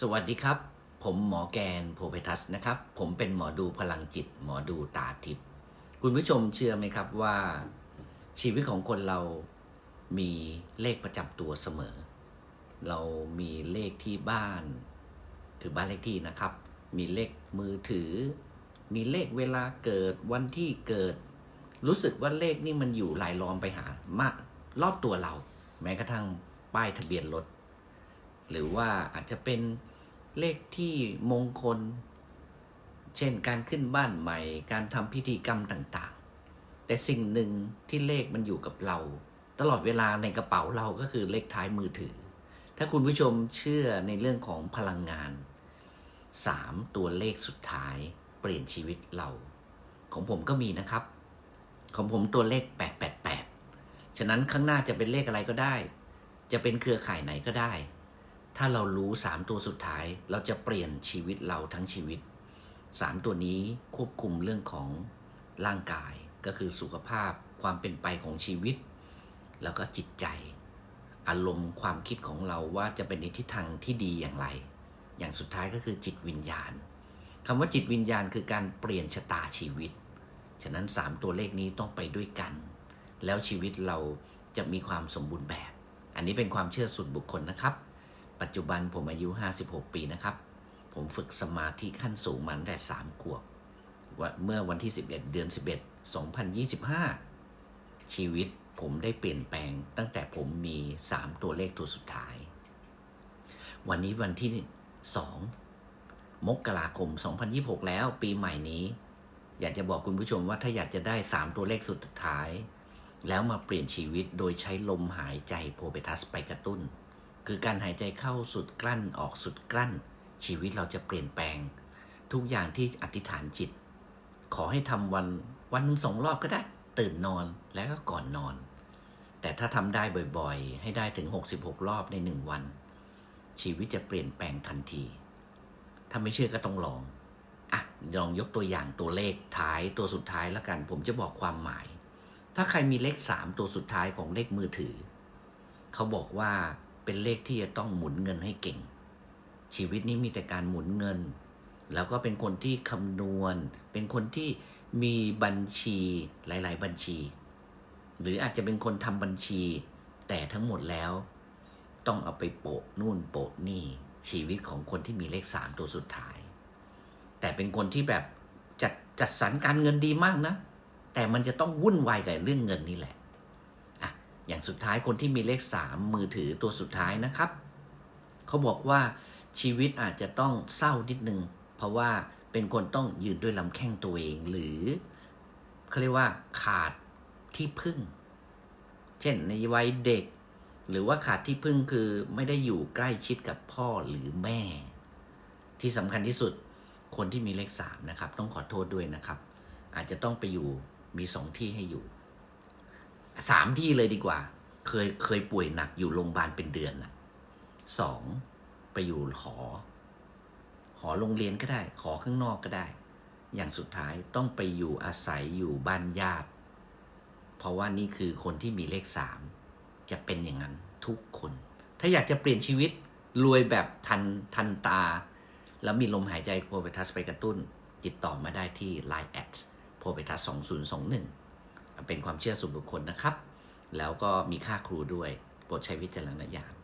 สวัสดีครับ ผมหมอแกนโพเพทัสนะครับ ผมเป็นหมอดูพลังจิต หมอดูตาทิพย์คุณผู้ชมเชื่อไหมครับว่า ชีวิตของคนเรามีเลขประจำตัวเสมอ เรามีเลขที่บ้าน คือบ้านเลขที่นะครับ มีเลขมือถือ มีเลขเวลาเกิดวันที่เกิด รู้สึกว่าเลขนี่มันอยู่หลายล้อมไปหามากรอบตัวเรา แม้กระทั่งป้ายทะเบียนรถ หรือว่าอาจจะเป็นเลขที่มงคล เช่นการขึ้นบ้านใหม่ การทำพิธีกรรมต่างๆ แต่สิ่งหนึ่งที่เลขมันอยู่กับเรา ตลอดเวลาในกระเป๋าเราก็คือเลขท้ายมือถือ ถ้าคุณผู้ชมเชื่อในเรื่องของพลังงาน 3 ตัวเลขสุดท้ายเปลี่ยนชีวิตเรา ของผมก็มีนะครับ ของผมตัวเลข 888 ฉะนั้นข้างหน้าจะเป็นเลขอะไรก็ได้ จะเป็นเครือข่ายไหนก็ได้ ถ้าเรารู้ 3 ตัวสุดท้ายเราจะเปลี่ยนชีวิตเราทั้งชีวิต 3 ตัวนี้ควบคุมเรื่องของร่างกายก็คือสุขภาพความเป็นไปของชีวิต แล้วก็จิตใจ อารมณ์ความคิดของเราว่าจะเป็นในทิศทางที่ดีอย่างไร อย่างสุดท้ายก็คือจิตวิญญาณคำว่าจิตวิญญาณคือการเปลี่ยนชะตาชีวิต ฉะนั้น 3 ตัวเลขนี้ต้องไปด้วยกัน แล้วชีวิตเราจะมีความสมบูรณ์แบบ อันนี้เป็นความเชื่อส่วนบุคคลนะครับ ปัจจุบันผมอายุ 56 ปีนะครับ ผมฝึกสมาธิขั้นสูงมาตั้งแต่ 3 ขวบวเมื่อวันที่ 11 เดือน 11 2025 ชีวิตผมได้เปลี่ยนแปลงตั้งแต่ผมมี 3 ตัวเลขตัวสุดท้าย วันนี้วันที่ 2 มกราคม 2026 แล้วปีใหม่นี้ อยากจะบอกคุณผู้ชมว่าถ้าอยากจะได้ 3 ตัวเลขสุดท้าย แล้วมาเปลี่ยนชีวิตโดยใช้ลมหายใจโพเปทัสไปกระตุ้น คือการหายใจเข้าสุดกลั้นออกสุดกลั้น ชีวิตเราจะเปลี่ยนแปลง ทุกอย่างที่อธิษฐานจิต ขอให้ทำวันวันหนึ่งสองรอบก็ได้ ตื่นนอนแล้วก็ก่อนนอน แต่ถ้าทำได้บ่อยๆ ให้ได้ถึง 66 รอบในหนึ่งวัน ชีวิตจะเปลี่ยนแปลงทันที ถ้าไม่เชื่อก็ต้องลองอะลองยกตัวอย่างตัวเลขท้ายตัวสุดท้ายแล้วกัน ผมจะบอกความหมาย ถ้าใครมีเลข 3 ตัวสุดท้ายของเลขมือถือ เขาบอกว่า เป็นเลขที่จะต้องหมุนเงินให้เก่ง ชีวิตนี้มีแต่การหมุนเงิน แล้วก็เป็นคนที่คำนวณ เป็นคนที่มีบัญชีหลาย ๆ บัญชี หรืออาจจะเป็นคนทำบัญชี แต่ทั้งหมดแล้ว ต้องเอาไปโปะนู่นโปะนี่ชีวิตของคนที่มีเลขสามตัวสุดท้าย แต่เป็นคนที่แบบจัดจัดสรรการเงินดีมากนะ แต่มันจะต้องวุ่นวายกับเรื่องเงินนี่แหละ อย่างสุดท้ายคนที่มีเลขสามมือถือตัวสุดท้ายนะครับ เขาบอกว่าชีวิตอาจจะต้องเศร้านิดนึง เพราะว่าเป็นคนต้องยืนด้วยลำแข้งตัวเองหรือเขาเรียกว่าขาดที่พึ่ง เช่นในวัยเด็ก หรือว่าขาดที่พึ่งคือไม่ได้อยู่ใกล้ชิดกับพ่อหรือแม่ ที่สำคัญที่สุดคนที่มีเลขสามนะครับ ต้องขอโทษด้วยนะครับ อาจจะต้องไปอยู่มีสองที่ให้อยู่ สามที่เลยดีกว่า เคยเคยป่วยหนักอยู่โรงพยาบาลเป็นเดือนนะสองไปอยู่หอ หอโรงเรียนก็ได้ หอข้างนอกก็ได้ อย่างสุดท้ายต้องไปอยู่อาศัยอยู่บ้านญาติ เพราะว่านี่คือคนที่มีเลขสามจะเป็นอย่างนั้นทุกคน ถ้าอยากจะเปลี่ยนชีวิตรวยแบบทันทันตา แล้วมีลมหายใจโพเปทัสไปกระตุ้น ติดต่อมาได้ที่ Line แอดโพเปทัส2021 เป็นความเชื่อส่วนบุคคลนะครับ แล้วก็มีค่าครูด้วยโปรดใช้วิจารณญาณ